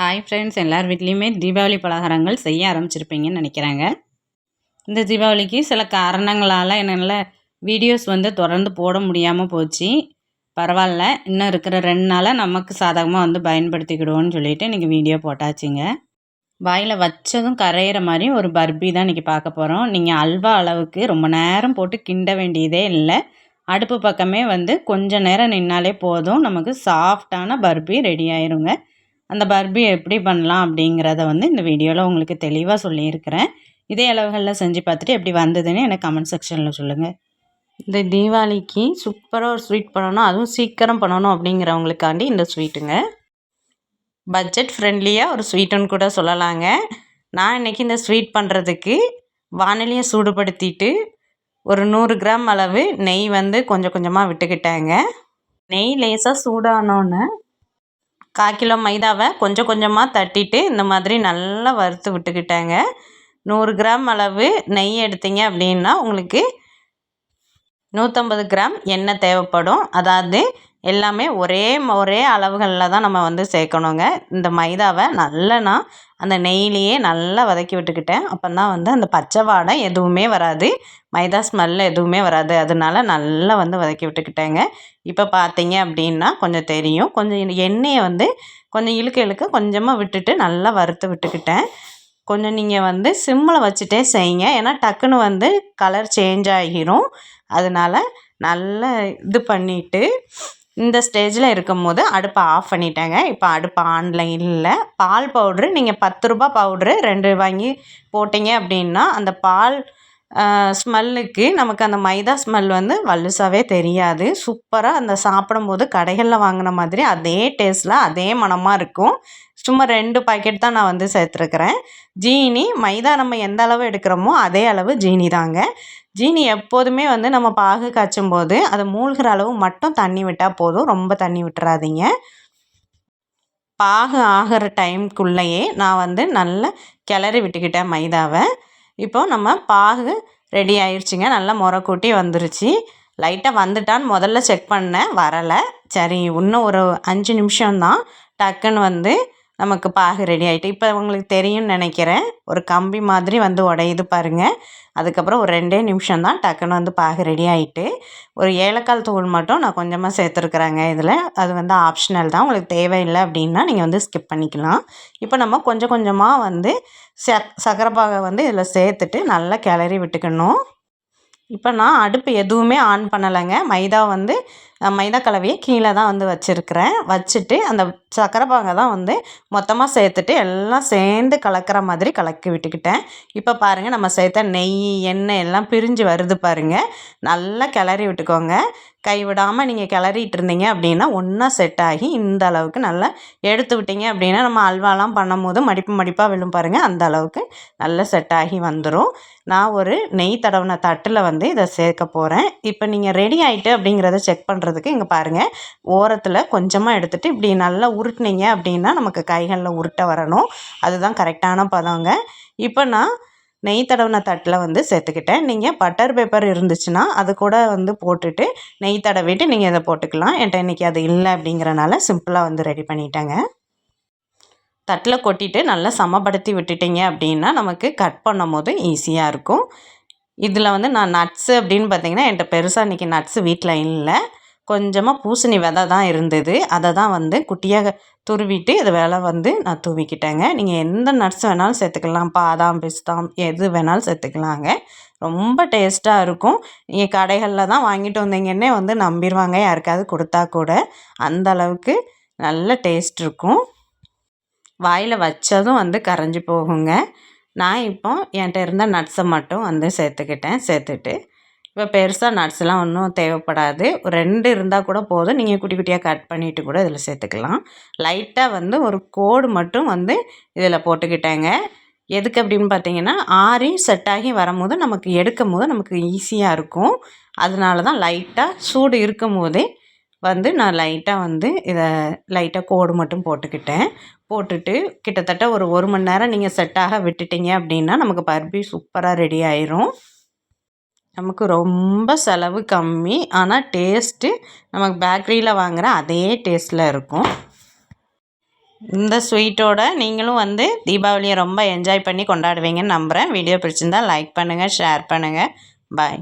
Hi friends எல்லார் வீட்லேயுமே தீபாவளி பலகாரங்கள் செய்ய ஆரம்பிச்சிருப்பீங்கன்னு நினைக்கிறாங்க. இந்த தீபாவளிக்கு சில காரணங்களால் என்னென்ன வீடியோஸ் வந்து தொடர்ந்து போட முடியாமல் போச்சு. பரவாயில்ல இன்னும் இருக்கிற ரெண்டு நாளாக நமக்கு சாதகமாக வந்து பயன்படுத்திக்கிடுவோன்னு சொல்லிட்டு இன்றைக்கி வீடியோ போட்டாச்சுங்க. வாயில் வச்சதும் கரையிற மாதிரி ஒரு பர்பி தான் இன்றைக்கி பார்க்க போகிறோம் நீங்கள் அல்வா அளவுக்கு ரொம்ப நேரம் போட்டு கிண்ட வேண்டியதே இல்லை. அடுப்பு பக்கமே வந்து கொஞ்சம் நேரம் நின்னாலே போதும். நமக்கு சாஃப்டான பர்பி ரெடி ஆயிருங்க. அந்த பர்பி எப்படி பண்ணலாம் அப்படிங்கிறத வந்து இந்த வீடியோவில் உங்களுக்கு தெளிவாக சொல்லியிருக்கிறேன். இதே அளவுகளில் செஞ்சு பார்த்துட்டு எப்படி வந்ததுன்னு எனக்கு கமெண்ட் செக்ஷனில் சொல்லுங்கள் இந்த தீபாவளிக்கு சூப்பராக ஒரு ஸ்வீட் பண்ணணும் அதுவும் சீக்கிரம் பண்ணணும் அப்படிங்கிறவங்களுக்காண்டி இந்த ஸ்வீட்டுங்க பட்ஜெட் ஃப்ரெண்ட்லியாக ஒரு ஸ்வீட்டுன்னு கூட சொல்லலாங்க. நான் இன்றைக்கி இந்த ஸ்வீட் பண்ணுறதுக்கு வானிலையை சூடுபடுத்திட்டு ஒரு நூறு கிராம் அளவு நெய் வந்து கொஞ்சம் கொஞ்சமாக விட்டுக்கிட்டேங்க. நெய் லேசாக சூடானோன்னு கால் கிலோ மைதாவை கொஞ்சம் கொஞ்சமாக தட்டிட்டு இந்த மாதிரி நல்லா வறுத்து விட்டுக்கிட்டேங்க. நூறு கிராம் அளவு நெய் எடுத்தீங்க அப்படின்னா உங்களுக்கு நூற்றம்பது கிராம் எண்ணெய் தேவைப்படும். அதாவது எல்லாமே ஒரே ஒரே அளவுகளில் தான் நம்ம வந்து சேர்க்கணுங்க. இந்த மைதாவை நல்லா நான் அந்த நெய்லேயே நல்லா வதக்கி விட்டுக்கிட்டேன். அப்போ தான் வந்து அந்த பச்சை வாடை எதுவுமே வராது. மைதா ஸ்மெல் எதுவுமே வராது. அதனால நல்லா வந்து வதக்கி விட்டுக்கிட்டேங்க. இப்போ பார்த்தீங்க அப்படின்னா கொஞ்சம் தெரியும். கொஞ்சம் எண்ணெயை வந்து கொஞ்சம் இழுக்க இழுக்க கொஞ்சமாக விட்டுட்டு நல்லா வறுத்து விட்டுக்கிட்டேன். கொஞ்சம் நீங்கள் வந்து சிம்மில் வச்சுட்டே செய்யுங்க. ஏன்னா டக்குன்னு வந்து கலர் சேஞ்ச் ஆகிரும். அதனால் நல்லா இது பண்ணிவிட்டு இந்த ஸ்டேஜில் இருக்கும் போது அடுப்பை ஆஃப் பண்ணிட்டேங்க. இப்போ அடுப்பு ஆனில் இல்லை பால் பவுட்ரு நீங்கள் பத்து ரூபா பவுட்ரு ரெண்டு வாங்கி போட்டிங்க அப்படின்னா அந்த பால் ஸ்மெல்லுக்கு நமக்கு அந்த மைதா ஸ்மெல் வந்து வலுசாவே தெரியாது. சூப்பராக அந்த சாப்பிடும்போது கடைகளில் வாங்கின மாதிரி அதே டேஸ்ட்டில் அதே மணமாக இருக்கும். சும்மா ரெண்டு பாக்கெட் தான் நான் வந்து சேர்த்துருக்குறேன். ஜீனி மைதா நம்ம எந்த அளவு எடுக்கிறோமோ அதே அளவு ஜீனி தாங்க. ஜீனி எப்போதுமே வந்து நம்ம பாகு காய்ச்சும் போது அதை மூழ்கிற அளவு மட்டும் தண்ணி விட்டால் போதும். ரொம்ப தண்ணி விட்டுறாதீங்க. பாகு ஆகிற டைம்குள்ளேயே நான் வந்து நல்லா கிளறி விட்டுக்கிட்டேன் மைதாவை. இப்போது நம்ம பாகு ரெடி ஆயிடுச்சுங்க நல்லா முறை கூட்டி வந்துருச்சு. லைட்டாக வந்துட்டான்னு முதல்ல செக் பண்ணேன். வரலை. சரி இன்னும் ஒரு அஞ்சு நிமிஷம்தான். டக்குன்னு வந்து நமக்கு பாகு ரெடி ஆகிட்டு இப்போ உங்களுக்கு தெரியும்னு நினைக்கிறேன். ஒரு கம்பி மாதிரி வந்து உடையுது பாருங்கள் அதுக்கப்புறம் ஒரு ரெண்டே நிமிஷம் தான் டக்குன்னு வந்து பாகு ரெடி ஆகிட்டு ஒரு ஏலக்கால் தூள் மட்டும் நான் கொஞ்சமாக சேர்த்துருக்குறேங்க இதில். அது வந்து ஆப்ஷனல் தான். உங்களுக்கு தேவையில்லை அப்படின்னா நீங்கள் வந்து ஸ்கிப் பண்ணிக்கலாம். இப்போ நம்ம கொஞ்சம் கொஞ்சமாக வந்து ச சக்கரை பாகை வந்து இதில் சேர்த்துட்டு நல்லா கிளறி விட்டுக்கணும். இப்போ நான் அடுப்பு எதுவுமே ஆன் பண்ணலைங்க. மைதா வந்து மைதா கலவையை கீழே தான் வந்து வச்சுருக்கிறேன். வச்சுட்டு அந்த சக்கரை பாகை தான் வந்து மொத்தமாக சேர்த்துட்டு எல்லாம் சேர்ந்து கலக்கிற மாதிரி கலக்கி விட்டுக்கிட்டேன். இப்போ பாருங்கள் நம்ம சேர்த்த நெய் எண்ணெய் எல்லாம் பிரிஞ்சு வருது பாருங்கள் நல்லா கிளறி விட்டுக்கோங்க. கைவிடாமல் நீங்கள் கிளறிட்டு இருந்தீங்க அப்படின்னா ஒன்றா செட் ஆகி இந்த அளவுக்கு நல்லா எடுத்து விட்டீங்க அப்படின்னா நம்ம அல்வாலாம் பண்ணும் போது மடிப்பு மடிப்பாக விழும் பாருங்கள் அந்த அளவுக்கு நல்லா செட் ஆகி வந்துடும் நான் ஒரு நெய் தடவின தட்டில் வந்து இதை சேர்க்க போகிறேன் இப்போ நீங்கள் ரெடி ஆகிட்டு அப்படிங்கிறத செக் பண்ணுறதுக்கு இங்கே பாருங்கள் ஓரத்தில் கொஞ்சமாக எடுத்துகிட்டு இப்படி நல்லா உருட்டினீங்க அப்படின்னா நமக்கு கைகளில் உருட்ட வரணும். அதுதான் கரெக்டான பதங்க. இப்போ நான் நெய் தடவின தட்டில் வந்து சேர்த்துக்கிட்டேன். நீங்கள் பட்டர் பேப்பர் இருந்துச்சுன்னா அது கூட வந்து போட்டுட்டு நெய் தடவிட்டு நீங்கள் இதை போட்டுக்கலாம். என்கிட்ட இன்றைக்கி அது இல்லை அப்படிங்கிறனால சிம்பிளாக வந்து ரெடி பண்ணிட்டேங்க. தட்டில் கொட்டிட்டு நல்லா சமப்படுத்தி விட்டுட்டிங்க அப்படின்னா நமக்கு கட் பண்ணும் போது ஈஸியாக இருக்கும். இதில் வந்து நான் நட்ஸு அப்படின்னு பார்த்தீங்கன்னா என்கிட்ட பெருசாக இன்றைக்கி நட்ஸு வீட்டில் இல்லை. கொஞ்சமாக பூசணி விதை தான் இருந்தது. அதை தான் வந்து குட்டியாக துருவிட்டு இது வேலை வந்து நான் தூவிக்கிட்டேங்க. நீங்கள் எந்த நட்ஸ் வேணாலும் சேர்த்துக்கலாம். பாதாம் பிஸ்தாம் எது வேணாலும் சேர்த்துக்கலாங்க. ரொம்ப டேஸ்ட்டாக இருக்கும். நீங்கள் கடைகளில் தான் வாங்கிட்டு வந்தீங்கன்னே வந்து நம்பிடுவாங்க யாருக்காவது கொடுத்தா கூட அந்த அளவுக்கு நல்ல டேஸ்ட் இருக்கும். வாயில் வச்சதும் வந்து கரைஞ்சி போகுங்க. நான் இப்போ என்கிட்ட இருந்த நட்ஸை மட்டும் வந்து சேர்த்துக்கிட்டேன். சேர்த்துட்டு இப்போ பெருசாக நட்ஸ்லாம் ஒன்றும் தேவைப்படாது. ஒரு ரெண்டு இருந்தால் கூட போதும். நீங்கள் குட்டி குட்டியாக கட் பண்ணிவிட்டு கூட இதில் சேர்த்துக்கலாம். லைட்டாக வந்து ஒரு கோடு மட்டும் வந்து இதில் போட்டுக்கிட்டேங்க. எதுக்கு அப்படின்னு பார்த்தீங்கன்னா ஆறி செட் ஆகி வரும்போது நமக்கு எடுக்கும் போது நமக்கு ஈஸியாக இருக்கும். அதனால தான் லைட்டாக சூடு இருக்கும் போதே வந்து நான் லைட்டாக வந்து இதை லைட்டாக கோடு மட்டும் போட்டுக்கிட்டேன். போட்டுட்டு கிட்டத்தட்ட ஒரு ஒரு மணி நேரம் நீங்கள் செட்டாக விட்டுட்டீங்க அப்படின்னா நமக்கு பர்பி சூப்பராக ரெடி ஆயிரும். நமக்கு ரொம்ப செலவு கம்மி ஆனால் டேஸ்ட்டு நமக்கு பேக்கரியில் வாங்குகிற அதே டேஸ்ட்டில் இருக்கும். இந்த ஸ்வீட்டோட நீங்களும் வந்து தீபாவளியை ரொம்ப என்ஜாய் பண்ணி கொண்டாடுவீங்கன்னு நம்புகிறேன் வீடியோ பிடிச்சிருந்தால் லைக் பண்ணுங்கள் ஷேர் பண்ணுங்கள் பாய்